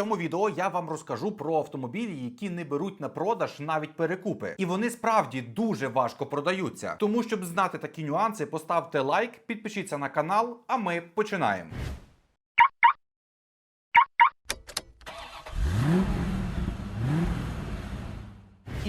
цьому відео я вам розкажу про автомобілі, які не беруть на продаж навіть перекупи, і вони справді дуже важко продаються. Тому, щоб знати такі нюанси, поставте лайк, підпишіться на канал, а ми починаємо.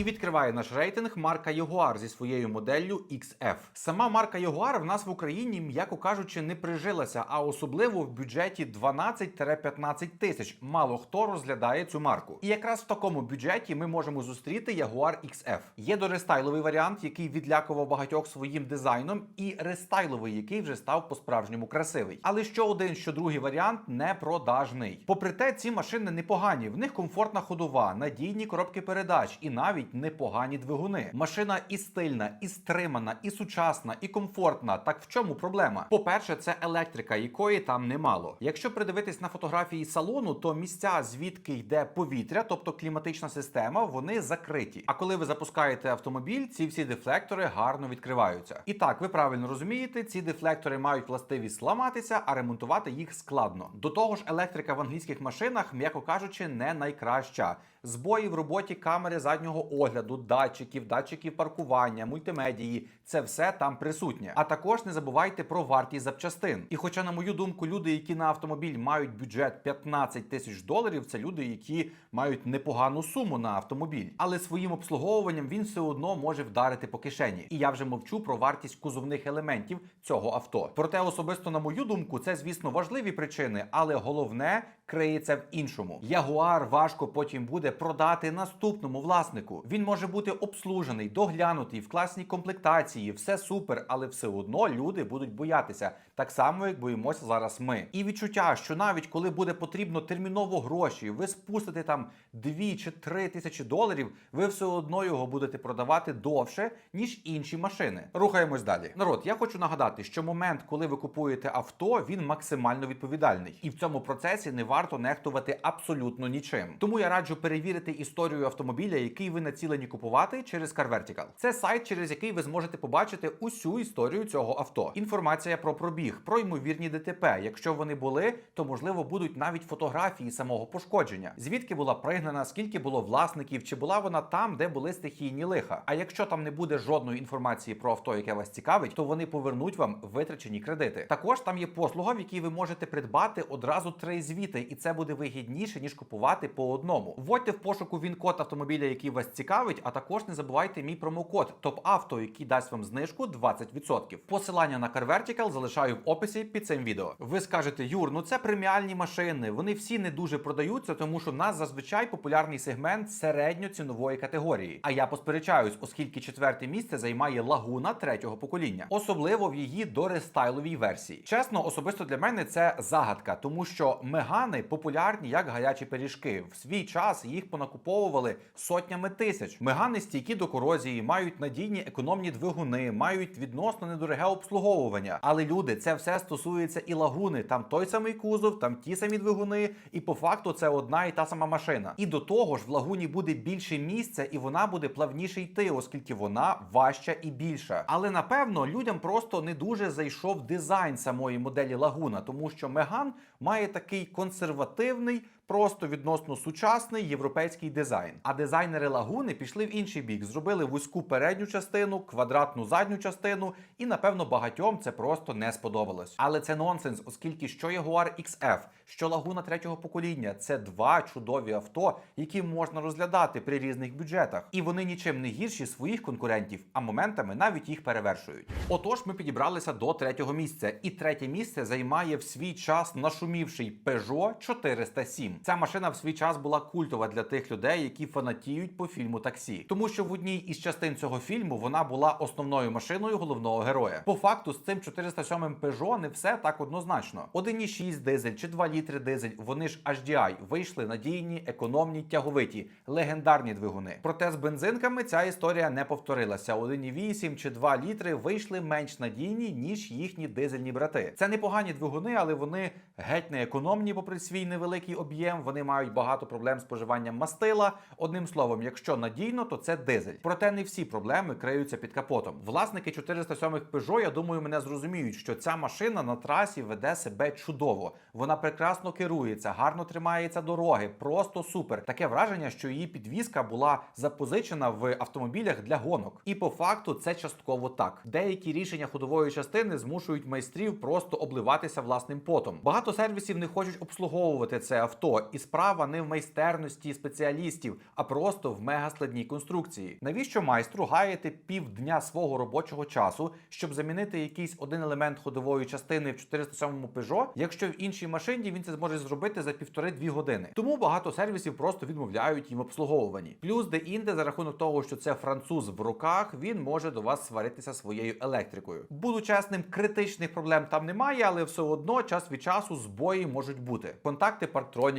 І відкриває наш рейтинг марка Jaguar зі своєю моделлю XF. Сама марка Jaguar в нас в Україні, м'яко кажучи, не прижилася, а особливо в бюджеті 12-15 тисяч. Мало хто розглядає цю марку. І якраз в такому бюджеті ми можемо зустріти Jaguar XF. Є дорестайловий варіант, який відлякував багатьох своїм дизайном, і рестайловий, який вже став по-справжньому красивий. Але що один, що другий варіант не продажний. Попри те, ці машини непогані. В них комфортна ходова, надійні коробки передач і навіть непогані двигуни. Машина і стильна, і стримана, і сучасна, і комфортна. Так в чому проблема? По-перше, це електрика, якої там немало. Якщо придивитись на фотографії салону, то місця, звідки йде повітря, тобто кліматична система, вони закриті. А коли ви запускаєте автомобіль, ці всі дефлектори гарно відкриваються. І так, ви правильно розумієте, ці дефлектори мають властивість ламатися, а ремонтувати їх складно. До того ж, електрика в англійських машинах, м'яко кажучи, не найкраща. Збої в роботі камери заднього огляду, датчиків, датчиків паркування, мультимедії це все там присутнє. А також не забувайте про вартість запчастин. І хоча, на мою думку, люди, які на автомобіль мають бюджет 15 тисяч доларів, це люди, які мають непогану суму на автомобіль, але своїм обслуговуванням він все одно може вдарити по кишені. І я вже мовчу про вартість кузовних елементів цього авто. Проте, особисто на мою думку, це звісно важливі причини, але головне криється в іншому. Ягуар важко потім буде продати наступному власнику. Він може бути обслужений, доглянутий в класній комплектації, все супер, але все одно люди будуть боятися, так само як боїмося зараз ми. І відчуття, що навіть коли буде потрібно терміново гроші, ви спустите там 2 чи 3 тисячі доларів, ви все одно його будете продавати довше ніж інші машини. Рухаємось далі. Народ, я хочу нагадати, що момент, коли ви купуєте авто, він максимально відповідальний, і в цьому процесі не варто нехтувати абсолютно нічим. Тому я раджу перевірити історію автомобіля, який ви націлені купувати через CarVertical. Це сайт, через який ви зможете побачити усю історію цього авто. Інформація про пробіг, про ймовірні ДТП. Якщо вони були, то можливо будуть навіть фотографії самого пошкодження. Звідки була пригнана, скільки було власників, чи була вона там, де були стихійні лиха. А якщо там не буде жодної інформації про авто, яке вас цікавить, то вони повернуть вам витрачені кредити. Також там є послуга, в якій ви можете придбати одразу три звіти, і це буде вигідніше ніж купувати по одному. Вводьте в пошуку він код автомобіля, який вас цікавить, а також не забувайте мій промокод ТОПАВТО, який дасть вам знижку 20%. Посилання на CarVertical залишаю в описі під цим відео. Ви скажете, Юр, ну це преміальні машини. Вони всі не дуже продаються, тому що в нас зазвичай популярний сегмент середньоцінової категорії. А я посперечаюсь, оскільки четверте місце займає лагуна третього покоління, особливо в її дорестайловій версії. Чесно, особисто для мене це загадка, тому що мегани популярні як гарячі пиріжки. В свій час їх понакуповували сотнями тисяч. Мегани стійкі до корозії, мають надійні економні двигуни, мають відносно недороге обслуговування. Але люди, це все стосується і лагуни. Там той самий кузов, там ті самі двигуни, і по факту це одна і та сама машина. І до того ж, в лагуні буде більше місця, і вона буде плавніше йти, оскільки вона важча і більша. Але напевно людям просто не дуже зайшов дизайн самої моделі лагуна, тому що Меган має такий консервативний. Просто відносно сучасний європейський дизайн. А дизайнери лагуни пішли в інший бік, зробили вузьку передню частину, квадратну задню частину, і напевно багатьом це просто не сподобалось. Але це нонсенс, оскільки що Jaguar XF, що лагуна третього покоління це два чудові авто, які можна розглядати при різних бюджетах, і вони нічим не гірші своїх конкурентів, а моментами навіть їх перевершують. Отож, ми підібралися до третього місця, і третє місце займає в свій час нашумівший Peugeot 407. Ця машина в свій час була культова для тих людей, які фанатіють по фільму таксі, тому що в одній із частин цього фільму вона була основною машиною головного героя. По факту з цим 407 Peugeot не все так однозначно. 1,6 дизель чи 2 літри дизель, вони ж HDI, вийшли надійні, економні, тяговиті, легендарні двигуни. Проте з бензинками ця історія не повторилася. 1,8 чи 2 літри вийшли менш надійні ніж їхні дизельні брати. Це непогані двигуни, але вони геть не економні, попри свій невеликий об'єм. Водієм, вони мають багато проблем з споживанням мастила. Одним словом, якщо надійно, то це дизель. Проте не всі проблеми криються під капотом. Власники 407 Peugeot, я думаю, мене зрозуміють, що ця машина на трасі веде себе чудово. Вона прекрасно керується, гарно тримається дороги, просто супер. Таке враження, що її підвізка була запозичена в автомобілях для гонок. І по факту це частково так. Деякі рішення ходової частини змушують майстрів просто обливатися власним потом. Багато сервісів не хочуть обслуговувати це авто, і справа не в майстерності спеціалістів, а просто в мегаскладній конструкції. Навіщо майстру гаяти півдня свого робочого часу, щоб замінити якийсь один елемент ходової частини в 407 Peugeot, якщо в іншій машині він це зможе зробити за півтори-дві години. Тому багато сервісів просто відмовляють їм обслуговуванні. Плюс де-інде, за рахунок того, що це француз в руках, він може до вас сваритися своєю електрикою. Буду чесним, критичних проблем там немає, але все одно час від часу збої можуть бути. Контакти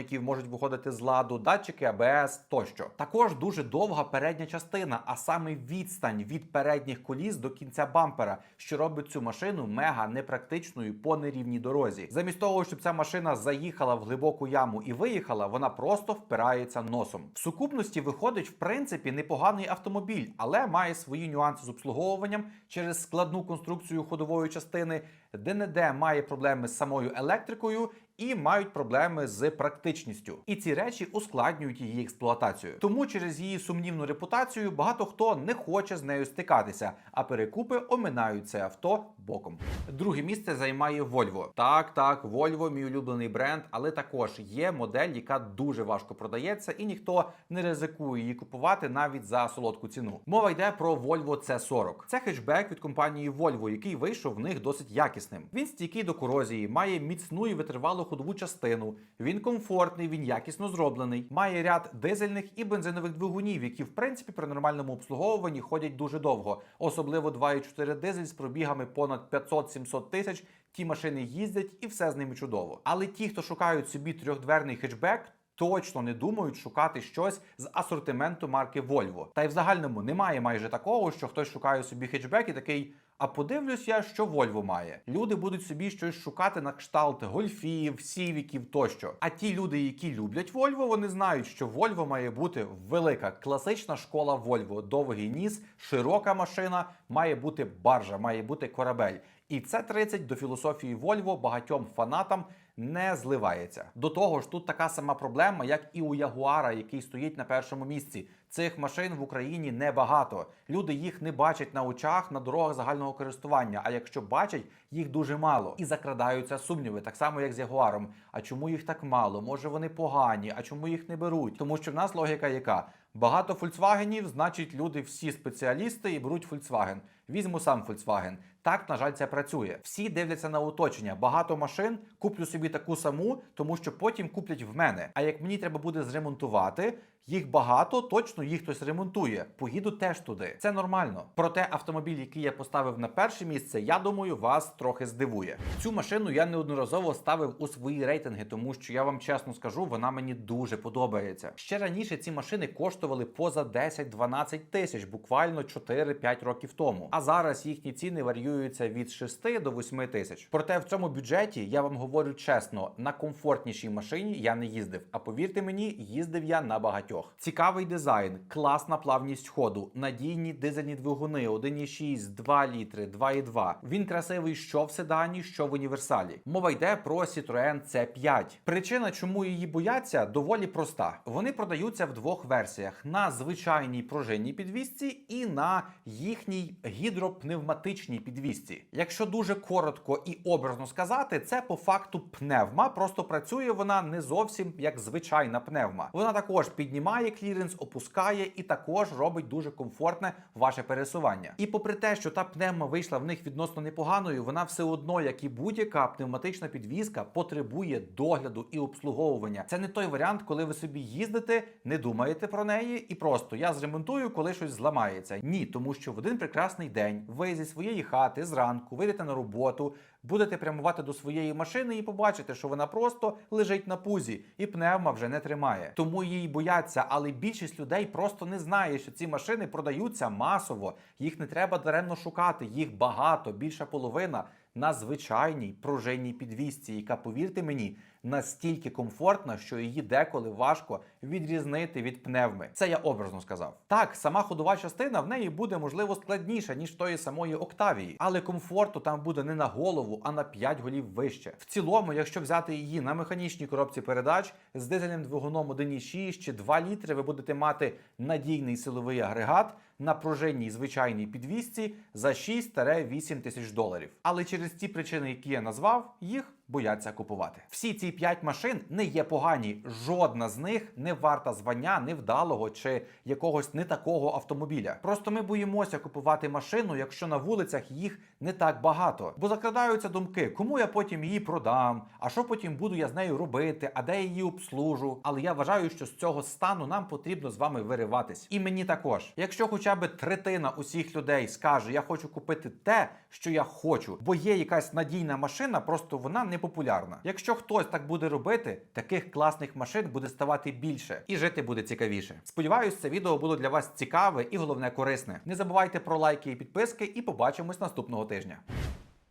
парктроніків можуть виходити з ладу, датчики АБС тощо. Також дуже довга передня частина, а саме відстань від передніх коліс до кінця бампера, що робить цю машину мега непрактичною по нерівній дорозі. Замість того, щоб ця машина заїхала в глибоку яму і виїхала, вона просто впирається носом. В сукупності виходить в принципі непоганий автомобіль, але має свої нюанси з обслуговуванням через складну конструкцію ходової частини, де-не-де має проблеми з самою електрикою. І мають проблеми з практичністю, і ці речі ускладнюють її експлуатацію. Тому через її сумнівну репутацію багато хто не хоче з нею стикатися, а перекупи оминають це авто боком. Друге місце займає Volvo. Так, так, Volvo, мій улюблений бренд, але також є модель, яка дуже важко продається, і ніхто не ризикує її купувати навіть за солодку ціну. Мова йде про Volvo C40. Це хетчбек від компанії Volvo, який вийшов в них досить якісним. Він стійкий до корозії, має міцну і витривалу ходову частину. Він комфортний, він якісно зроблений. Має ряд дизельних і бензинових двигунів, які в принципі при нормальному обслуговуванні ходять дуже довго, особливо 2,4 дизель з пробігами понад 500-700 тисяч. Ті машини їздять і все з ними чудово. Але ті, хто шукають собі трьохдверний хетчбек, точно не думають шукати щось з асортименту марки Volvo. Та й в загальному немає майже такого, що хтось шукає собі хетчбек і такий. А подивлюсь я, що Вольво має. Люди будуть собі щось шукати на кшталт гольфів, сівіків тощо. А ті люди, які люблять Вольво, вони знають, що Вольво має бути велика класична школа Вольво, Довгий ніс, широка машина, має бути баржа, має бути корабель. І це 30 до філософії Вольво багатьом фанатам не зливається. До того ж, тут така сама проблема, як і у Ягуара, який стоїть на першому місці. Цих машин в Україні небагато. Люди їх не бачать на очах на дорогах загального користування. А якщо бачать, їх дуже мало і закрадаються сумніви, так само як з Ягуаром. А чому їх так мало? Може вони погані? А чому їх не беруть? Тому що в нас логіка яка? Багато Фольксвагенів, значить, люди всі спеціалісти і беруть Volkswagen. Візьму сам Volkswagen. Так, на жаль, це працює. Всі дивляться на оточення. Багато машин куплю собі таку саму, тому що потім куплять в мене. А як мені треба буде зремонтувати, їх багато, точно їх хтось ремонтує. Поїду теж туди. Це нормально. Проте автомобіль, який я поставив на перше місце, я думаю, вас трохи здивує. Цю машину я неодноразово ставив у свої рейтинги, тому що я вам чесно скажу, вона мені дуже подобається. Ще раніше ці машини коштували поза 10-12 тисяч, буквально 4-5 років тому. А зараз їхні ціни варіюються від 6 до 8 тисяч. Проте в цьому бюджеті я вам говорю чесно, на комфортнішій машині я не їздив. А повірте мені, їздив я на багатьох. Цікавий дизайн, класна плавність ходу, надійні дизельні двигуни 1,6, 2 літри, 2,2. Він красивий що в седані, що в універсалі. Мова йде про Citroen C5. Причина, чому її бояться, доволі проста. Вони продаються в двох версіях: на звичайній пружинній підвісці і на їхній гідропневматичній підвісці. Якщо дуже коротко і образно сказати, це по факту пневма, просто працює вона не зовсім як звичайна пневма. Вона також піднімає кліренс, опускає і також робить дуже комфортне ваше пересування. І попри те, що та пневма вийшла в них відносно непоганою, вона все одно, як і будь-яка пневматична підвізка, потребує догляду і обслуговування. Це не той варіант, коли ви собі їздите, не думаєте про неї, і просто я зремонтую, коли щось зламається. Ні, тому що в один прекрасний день ви зі своєї хати зранку вийдете на роботу, будете прямувати до своєї машини і побачите, що вона просто лежить на пузі, і пневма вже не тримає. Тому її бояться, але більшість людей просто не знає, що ці машини продаються масово. Їх не треба даремно шукати. Їх багато, більша половина на звичайній пружинній підвісці, яка, повірте мені, настільки комфортна, що її деколи важко відрізнити від пневми. Це я образно сказав. Так, сама ходова частина в неї буде можливо складніша ніж тої самої Октавії, але комфорту там буде не на голову, а на 5 голів вище. В цілому, якщо взяти її на механічній коробці передач з дизельним двигуном 1,6 чи 2 літри, ви будете мати надійний силовий агрегат на пружинній звичайній підвісці за 6-8 тисяч доларів. Але через ті причини, які я назвав, їх бояться купувати. Всі ці 5 машин не є погані. Жодна з них не варта звання невдалого чи якогось не такого автомобіля. Просто ми боїмося купувати машину, якщо на вулицях їх не так багато. Бо закрадаються думки, кому я потім її продам, а що потім буду я з нею робити, а де я її обслужу. Але я вважаю, що з цього стану нам потрібно з вами вириватись. І мені також. Якщо хоча б третина усіх людей скаже, я хочу купити те, що я хочу, бо є якась надійна машина, просто вона не популярна. Якщо хтось так буде робити, таких класних машин буде ставати більше і жити буде цікавіше. Сподіваюсь, це відео було для вас цікаве і головне корисне. Не забувайте про лайки і підписки, і побачимось наступного тижня.